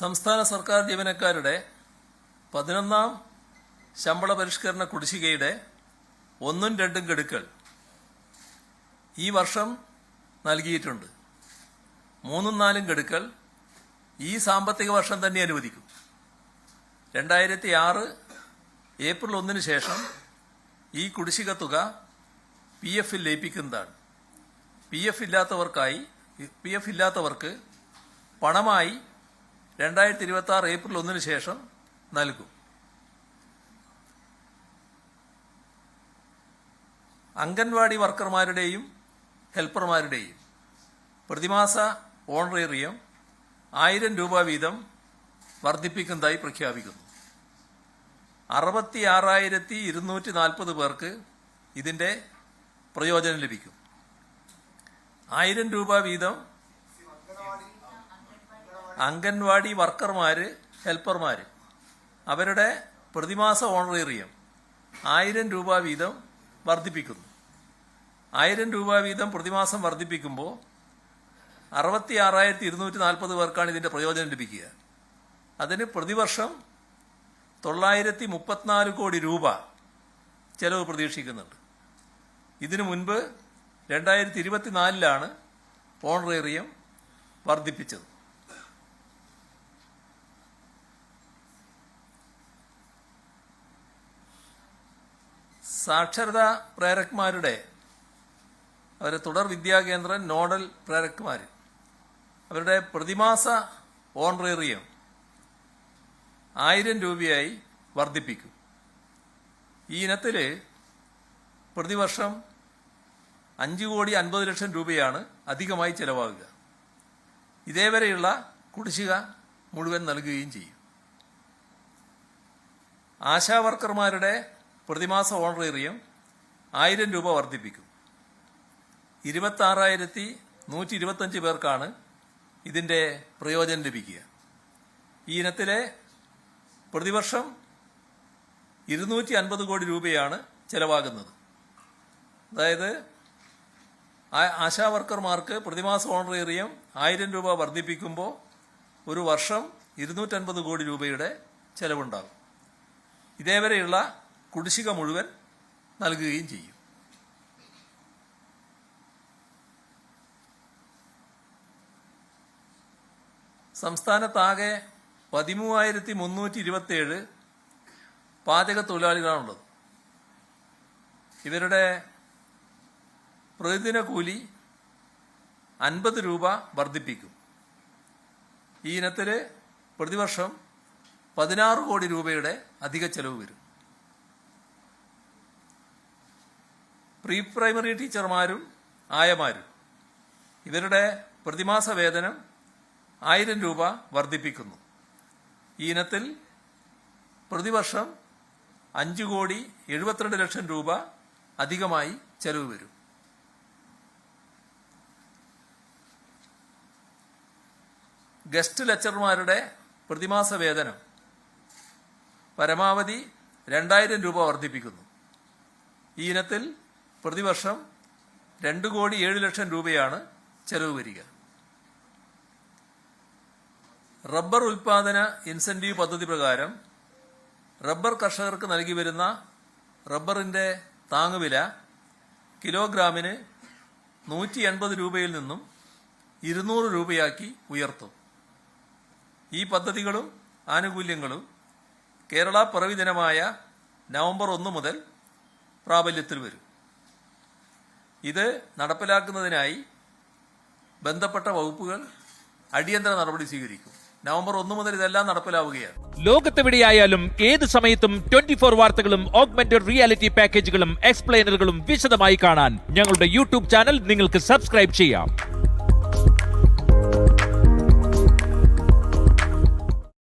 സംസ്ഥാന സർക്കാർ ജീവനക്കാരുടെ പതിനൊന്നാം ശമ്പള പരിഷ്കരണ കുടിശ്ശികയുടെ ഒന്നും രണ്ടും ഗഡുക്കൾ ഈ വർഷം നൽകിയിട്ടുണ്ട്. മൂന്നും നാലും ഗഡുക്കൾ ഈ സാമ്പത്തിക വർഷം തന്നെ അനുവദിക്കും. രണ്ടായിരത്തി ആറ് ഏപ്രിൽ ഒന്നിന് ശേഷം ഈ കുടിശ്ശിക തുക പി എഫിൽ ലയിപ്പിക്കുന്നതാണ്. പി എഫ് ഇല്ലാത്തവർക്കായി പി എഫ് ഇല്ലാത്തവർക്ക് പണമായി രണ്ടായിരത്തി ഇരുപത്തി ആറ് ഏപ്രിൽ ഒന്നിന് ശേഷം നൽകും. അംഗൻവാടി വർക്കർമാരുടെയും ഹെൽപ്പർമാരുടെയും പ്രതിമാസ ഓണറേറിയം ആയിരം രൂപ വീതം വർദ്ധിപ്പിക്കുന്നതായി പ്രഖ്യാപിക്കുന്നു. അറുപത്തി ആറായിരത്തി ഇരുന്നൂറ്റി നാൽപ്പത് പേർക്ക് ഇതിന്റെ പ്രയോജനം ലഭിക്കും. ആയിരം രൂപ വീതം അംഗൻവാടി വർക്കർമാർ ഹെൽപ്പർമാർ അവരുടെ പ്രതിമാസ ഓണറേറിയം ആയിരം രൂപ വീതം വർദ്ധിപ്പിക്കുന്നു. ആയിരം രൂപ വീതം പ്രതിമാസം വർദ്ധിപ്പിക്കുമ്പോൾ അറുപത്തി ആറായിരത്തി ഇരുന്നൂറ്റി നാൽപ്പത് പേർക്കാണ് ഇതിന്റെ പ്രയോജനം ലഭിക്കുക. അതിന് പ്രതിവർഷം തൊള്ളായിരത്തി മുപ്പത്തിനാല് കോടി രൂപ ചെലവ് പ്രതീക്ഷിക്കുന്നുണ്ട്. ഇതിനു മുൻപ് രണ്ടായിരത്തി ഇരുപത്തിനാലിലാണ് ഓണറേറിയം വർദ്ധിപ്പിച്ചത്. സാക്ഷരതാ പ്രേരക്മാരുടെ അവരെ തുടർ വിദ്യാകേന്ദ്ര നോഡൽ പ്രേരക്മാർ അവരുടെ പ്രതിമാസ ഓൺറേറിയം ആയിരം രൂപയായി വർദ്ധിപ്പിക്കും. ഈ ഇനത്തിൽ പ്രതിവർഷം അഞ്ച് കോടി അൻപത് ലക്ഷം രൂപയാണ് അധികമായി ചെലവാകുക. ഇതേവരെയുള്ള കുടിശ്ശിക മുഴുവൻ നൽകുകയും ചെയ്യും. ആശാ വർക്കർമാരുടെ പ്രതിമാസ ഓണറേറിയം ആയിരം രൂപ വർദ്ധിപ്പിക്കും. ഇരുപത്തി ആറായിരത്തി നൂറ്റി ഇരുപത്തഞ്ച് പേർക്കാണ് ഇതിന്റെ പ്രയോജനം ലഭിക്കുക. ഈ ഇനത്തിലെ പ്രതിവർഷം ഇരുന്നൂറ്റി അൻപത് കോടി രൂപയാണ് ചെലവാകുന്നത്. അതായത് ആശാ വർക്കർമാർക്ക് പ്രതിമാസ ഓണറേറിയം ആയിരം രൂപ വർദ്ധിപ്പിക്കുമ്പോൾ ഒരു വർഷം ഇരുന്നൂറ്റൻപത് കോടി രൂപയുടെ ചെലവുണ്ടാകും. ഇതേവരെയുള്ള കുടിശ്ശിക മുഴുവൻ നൽകുകയും ചെയ്യും. സംസ്ഥാനത്താകെ പതിമൂവായിരത്തി മുന്നൂറ്റി ഇരുപത്തിയേഴ് പാചക തൊഴിലാളികളാണുള്ളത് ഇവരുടെ പ്രതിദിന കൂലി അൻപത് രൂപ വർദ്ധിപ്പിക്കും. ഈ ഇനത്തിൽ പ്രതിവർഷം പതിനാറ് കോടി രൂപയുടെ അധിക ചെലവ് വരും. പ്രീ പ്രൈമറി ടീച്ചർമാരും ആയമാരും ഇവരുടെ പ്രതിമാസ വേതനം ആയിരം രൂപ വർദ്ധിപ്പിക്കുന്നു. ഈ ഇനത്തിൽ പ്രതിവർഷം അഞ്ച് കോടി എഴുപത്തിരണ്ട് ലക്ഷം രൂപ അധികമായി ചെലവ് വരും. ഗസ്റ്റ് ലെക്ചർമാരുടെ പ്രതിമാസ വേതനം പരമാവധി രണ്ടായിരം രൂപ വർദ്ധിപ്പിക്കുന്നു. ഈ ഇനത്തിൽ പ്രതിവർഷം രണ്ട് കോടി ഏഴ് ലക്ഷം രൂപയാണ് ചെലവ് വരിക. റബ്ബർ ഉൽപാദന ഇൻസെന്റീവ് പദ്ധതി പ്രകാരം റബ്ബർ കർഷകർക്ക് നൽകി വരുന്ന റബ്ബറിന്റെ താങ്ങുവില കിലോഗ്രാമിന് നൂറ്റി എൺപത് രൂപയിൽ നിന്നും ഇരുന്നൂറ് രൂപയാക്കി ഉയർത്തും. ഈ പദ്ധതികളും ആനുകൂല്യങ്ങളും കേരള പിറവി ദിനമായ നവംബർ ഒന്ന് മുതൽ പ്രാബല്യത്തിൽ വരും. ഇത് നടപ്പിലാക്കുന്നതിനായി ബന്ധപ്പെട്ട വകുപ്പുകൾ അടിയന്തര നടപടി സ്വീകരിക്കും. നവംബർ ഒന്ന് മുതൽ ഇതെല്ലാം നടപ്പിലാവുകയാണ്. ലോകത്തെവിടെയായാലും ഏത് സമയത്തും ട്വന്റി ഫോർ വാർത്തകളും ഓഗ്മെന്റഡ് റിയാലിറ്റി പാക്കേജുകളും എക്സ്പ്ലെയിനറുകളും വിശദമായി കാണാൻ ഞങ്ങളുടെ യൂട്യൂബ് ചാനൽ നിങ്ങൾക്ക് സബ്സ്ക്രൈബ് ചെയ്യാം.